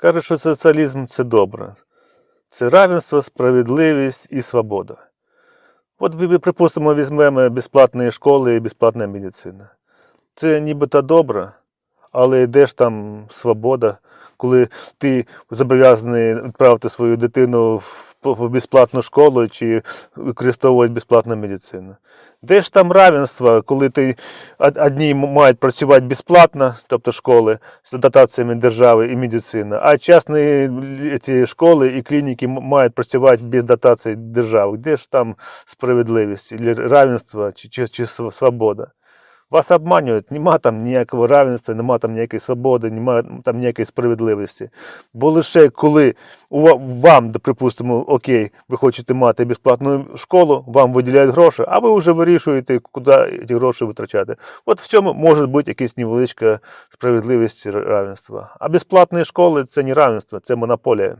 Каже, що соціалізм це добре. Це равенство, справедливість і свобода. От, ви- припустимо, візьмемо безплатні школи і безплатна медицина. Це нібито добре, але де ж там свобода, коли ти зобов'язаний відправити свою дитину в в безплатну школу чи використовувати безплатну медицину. Де ж там равенство, коли ти одні мають працювати безплатно, тобто школи з дотаціями держави і медицина, а частні ці школи і клініки мають працювати без дотацій держави. Де ж там справедливість, равенство чи, чи, чи свобода? Вас обманюють, нема там ніякого равенства, нема там ніякої свободи, нема там ніякої справедливості. Бо лише коли вам, припустимо, окей, ви хочете мати безплатну школу, вам виділяють гроші, а ви вже вирішуєте, куди ці гроші витрачати. От в цьому може бути якась невеличка справедливість і равенство. А безплатні школи це не равенство, це монополія.